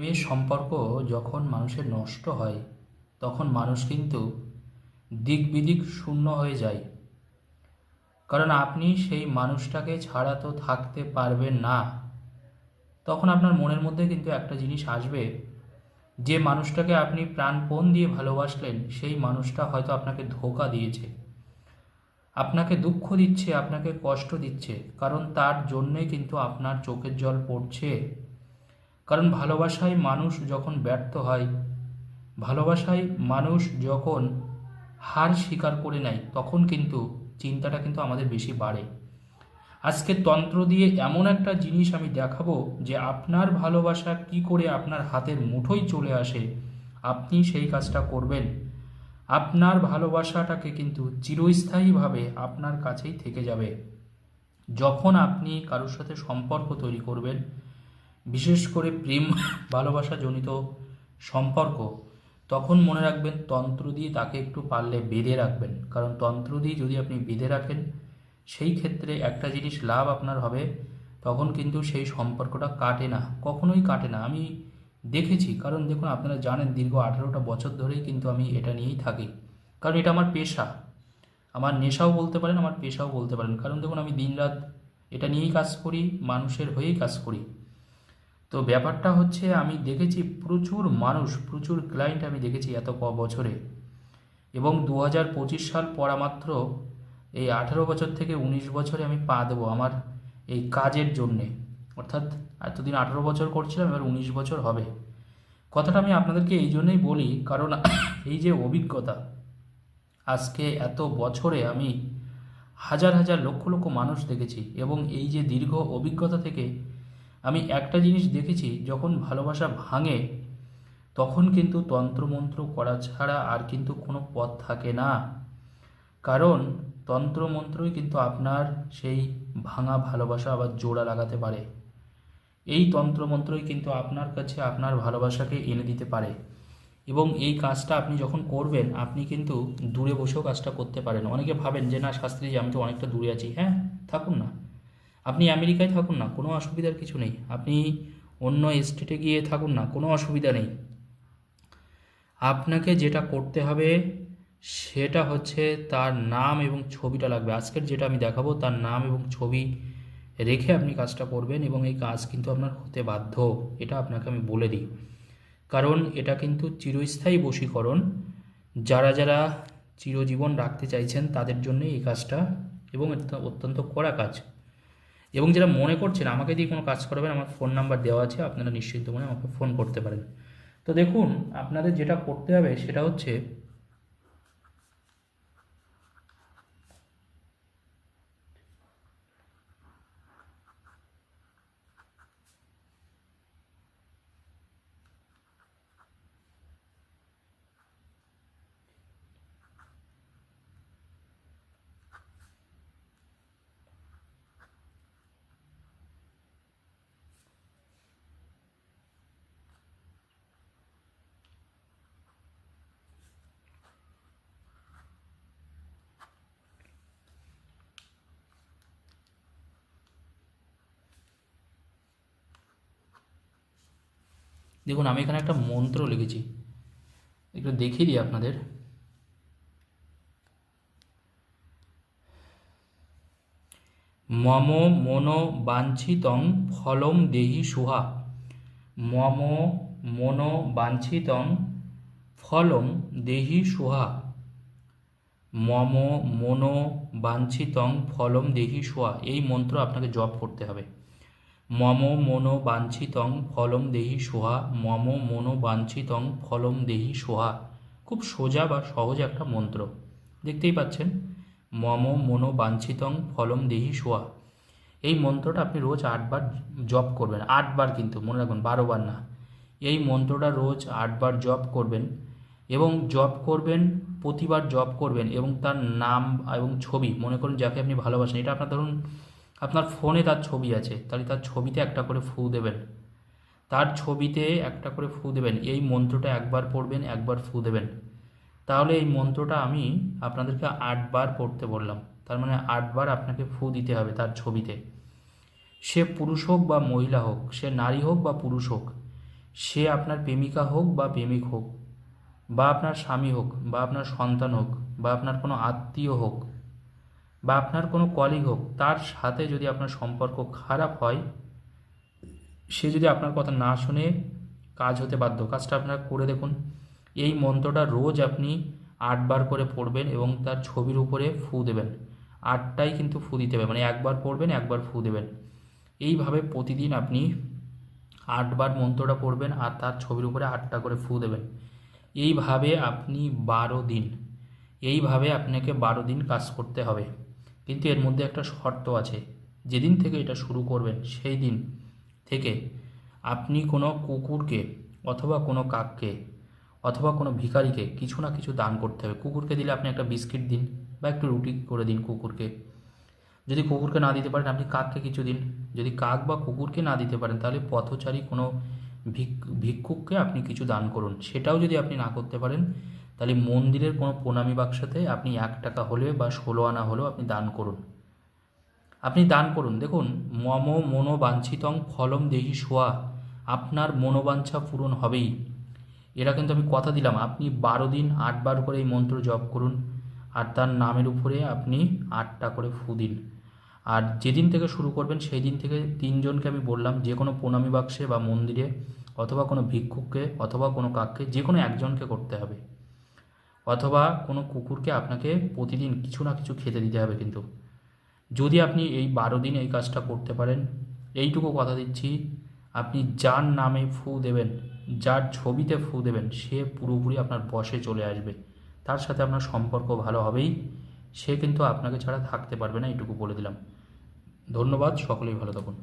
প্রেমের সম্পর্ক যখন মানুষের নষ্ট হয়, তখন মানুষ কিন্তু দিক বিদিক শূন্য হয়ে যায়। কারণ আপনি সেই মানুষটাকে ছাড়া তো থাকতে পারবেন না। তখন আপনার মনের মধ্যে কিন্তু একটা জিনিস আসবে, যে মানুষটাকে আপনি প্রাণপণ দিয়ে ভালোবাসলেন, সেই মানুষটা হয়তো আপনাকে ধোকা দিয়েছে। আপনাকে দুঃখ দিচ্ছে, আপনাকে কষ্ট দিচ্ছে, কারণ তার জন্যই কিন্তু আপনার চোখের জল পড়ছে। কারণ ভালোবাসায় মানুষ যখন ব্যর্থ হয়, ভালোবাসায় মানুষ যখন হার স্বীকার করে নেয়, তখন কিন্তু চিন্তাটা কিন্তু আমাদের বেশি বাড়ে। আজকে তন্ত্র দিয়ে এমন একটা জিনিস আমি দেখাবো যে আপনার ভালোবাসা কি করে আপনার হাতের মুঠোয় চলে আসে, আপনি সেই কাজটা করবেন। আপনার ভালোবাসাটাকে কিন্তু চিরস্থায়ীভাবে আপনার কাছেই থেকে যাবে। যখন আপনি কারোর সাথে সম্পর্ক তৈরি করবেন বিশেষ করে প্রেম, ভালোবাসা জনিত সম্পর্ক, তখন মনে রাখবেন তন্ত্র দিয়ে তাকে একটু পারলে বেঁধে রাখবেন। কারণ তন্ত্র দিয়ে যদি আপনি বেঁধে রাখেন, সেই ক্ষেত্রে একটা জিনিস লাভ আপনার হবে, তখন কিন্তু সেই সম্পর্কটা কাটে না। কখনোই কাটে না। আমি দেখেছি, কারণ দেখুন আপনারা জানেন দীর্ঘ আঠেরোটা বছর ধরেই কিন্তু আমি এটা নিয়েই থাকি। কারণ এটা আমার পেশা। আমার নেশাও বলতে পারেন, আমার পেশাও বলতে পারেন। কারণ দেখুন আমি দিনরাত এটা নিয়েই কাজ করি, মানুষের হয়েই কাজ করি। তো ব্যাপারটা হচ্ছে আমি দেখেছি প্রচুর মানুষ, প্রচুর ক্লায়েন্ট আমি দেখেছি এত ক বছরে। এবং দু হাজার পঁচিশ সাল পড়া মাত্র এই আঠেরো বছর থেকে উনিশ বছরে আমি পা দেবো আমার এই কাজের জন্যে। অর্থাৎ এতদিন আঠেরো বছর করছিলাম, এবার উনিশ বছর হবে। কথাটা আমি আপনাদেরকে এই জন্যই বলি, কারণ এই যে অভিজ্ঞতা, আজকে এত বছরে আমি হাজার হাজার লক্ষ লক্ষ মানুষ দেখেছি এবং এই যে দীর্ঘ অভিজ্ঞতা থেকে আমি একটা জিনিস দেখেছি, যখন ভালোবাসা ভাঙে, তখন কিন্তু তন্ত্রমন্ত্র করা ছাড়া আর কিন্তু কোনো পথ থাকে না। কারণ তন্ত্রমন্ত্রই কিন্তু আপনার সেই ভাঙা ভালোবাসা আবার জোড়া লাগাতে পারে। এই তন্ত্রমন্ত্রই কিন্তু আপনার কাছে আপনার ভালোবাসাকে এনে দিতে পারে। এবং এই কাজটা আপনি যখন করবেন, আপনি কিন্তু দূরে বসেও কাজটা করতে পারেন। অনেকে ভাবেন যে, না, শাস্ত্রীজি, আমি তো অনেকটা দূরে আছি। হ্যাঁ থাকুন না। আপনি আমেরিকায় থাকুন না, কোনো অসুবিধার কিছু নেই। আপনি অন্য স্টেটে গিয়ে থাকুন না, কোনো অসুবিধা নেই। আপনাকে যেটা করতে হবে, সেটা হচ্ছে তার নাম এবং ছবিটা লাগবে। আজকের যেটা আমি দেখাবো, তার নাম এবং ছবি রেখে আপনি কাজটা করবেন এবং এই কাজ কিন্তু আপনার হতে বাধ্য, এটা আপনাকে আমি বলে দিই। কারণ এটা কিন্তু চিরস্থায়ী বশীকরণ। যারা যারা চিরজীবন রাখতে চাইছেন, তাদের জন্য এই কাজটা এবং অত্যন্ত কড়া কাজ। এবং যারা মনে করছেন, আমাকে দিয়ে কোনো কাজ করবেন, আমার ফোন নাম্বার দেওয়া আছে, আপনারা নিশ্চিন্ত মনে আমাকে ফোন করতে পারেন। তো দেখুন, আপনাদের যেটা করতে হবে সেটা হচ্ছে দেখুন, আমি এখানে একটা মন্ত্র লিখেছি। একটু দেখিয়ে দিই আপনাদের। মম মন বাঞ্ছিতং ফলম দেহি সুহা। মম মন বাঞ্ছিতং ফলম দেহি সুহা। মম মন বাঞ্ছিতং ফলম দেহি সুহা। এই মন্ত্র আপনাকে জপ করতে হবে। মম মনো বাঞ্ছিতং ফলম দেহি সোহা, মম মনো বাঞ্ছিতং ফলম দেহি সোহা। খুব সোজা বা সহজ একটা মন্ত্র। দেখতেই পাচ্ছেন? মম মনো বাঞ্ছিতং ফলম দেহি সোহা। এই মন্ত্রটা আপনি রোজ আটবার জপ করবেন। আটবার কিন্তু, মনে রাখবেন বারোবার না। এই মন্ত্রটা রোজ আটবার জপ করবেন এবং জপ করবেন, প্রতিবার জপ করবেন এবং তার নাম এবং ছবি, মনে করুন, যাকে আপনি ভালোবাসেন, এটা আপনার ধরুন আপনার ফোনে তার ছবি আছে, তাহলে তার ছবিতে একটা করে ফু দেবেন। তার ছবিতে একটা করে ফু দেবেন, এই মন্ত্রটা একবার পড়বেন, একবার ফু দেবেন। তাহলে এই মন্ত্রটা আমি আপনাদেরকে আটবার পড়তে বললাম। তার মানে আটবার আপনাকে ফু দিতে হবে তার ছবিতে। সে পুরুষ হোক বা মহিলা হোক, সে নারী হোক বা পুরুষ হোক, সে আপনার প্রেমিকা হোক বা প্রেমিক হোক, বা আপনার স্বামী হোক, বা আপনার সন্তান হোক, বা আপনার কোনো আত্মীয় হোক বা আপনার কোনো কলিগ হোক, তার সাথে যদি আপনার সম্পর্ক খারাপ হয়, সে যদি আপনার কথা না শুনে কাজ হতে বাধ্য, কাজটা আপনারা করে দেখুন। এই মন্ত্রটা রোজ আপনি আটবার করে পড়বেন এবং তার ছবির উপরে ফু দেবেন। আটটাই কিন্তু ফু দিতে হবে মানে একবার পড়বেন, একবার ফু দেবেন। এইভাবে প্রতিদিন আপনি আটবার মন্ত্রটা পড়বেন আর তার ছবির উপরে আটটা করে ফু দেবেন। এইভাবে আপনি বারো দিন, এইভাবে আপনাকে বারো দিন কাজ করতে হবে। কিন্তু এর মধ্যে একটা শর্ত আছে। যেদিন থেকে এটা শুরু করবেন, সেই দিন থেকে আপনি কোনো কুকুরকে অথবা কোনো কাককে অথবা কোনো ভিখারিকে কিছু না কিছু দান করতে হবে। কুকুরকে দিলে আপনি একটা বিস্কিট দিন বা একটু রুটি করে দিন কুকুরকে। যদি কুকুরকে না দিতে পারেন, আপনি কাককে কিছু দিন। যদি কাক বা কুকুরকে না দিতে পারেন, তাহলে পথচারী কোনো ভিক, ভিক্ষুককে আপনি কিছু দান করুন। সেটাও যদি আপনি না করতে পারেন তাহলে মন্দিরের কোনো প্রণামী বাক্সতে আপনি এক টাকা হলে বা ষোলো আনা হলেও আপনি দান করুন। আপনি দান করুন। দেখুন, মম মনোবাঞ্ছিতং ফলম দেহি শোয়া আপনার মনোবাঞ্ছা পূরণ হবেই। এরা কিন্তু আমি কথা দিলাম, আপনি বারো দিন আটবার করে এই মন্ত্র জপ করুন। আর তার নামের উপরে আপনি আটটা করে ফু দিন। আর যেদিন থেকে শুরু করবেন সেই দিন থেকে তিনজনকে আমি বললাম, যে কোনো প্রণামী বাক্সে বা মন্দিরে অথবা কোনো ভিক্ষুককে অথবা কোনো কাককে, যে কোনো একজনকে করতে হবে। অথবা কোনো কুকুরকে আপনাকে প্রতিদিন কিছু না কিছু খেতে দিতে হবে কিন্তু। যদি আপনি এই বারো দিন এই কাজটা করতে পারেন, এইটুকু কথা দিচ্ছি, আপনি যার নামে ফু দেবেন, যার ছবিতে ফু দেবেন, সে পুরোপুরি আপনার বসে চলে আসবে। তার সাথে আপনার সম্পর্ক ভালো হবেই। সে কিন্তু আপনাকে ছাড়া থাকতে পারবে না, এইটুকু বলে দিলাম। ধন্যবাদ, সকলেই ভালো থাকুন।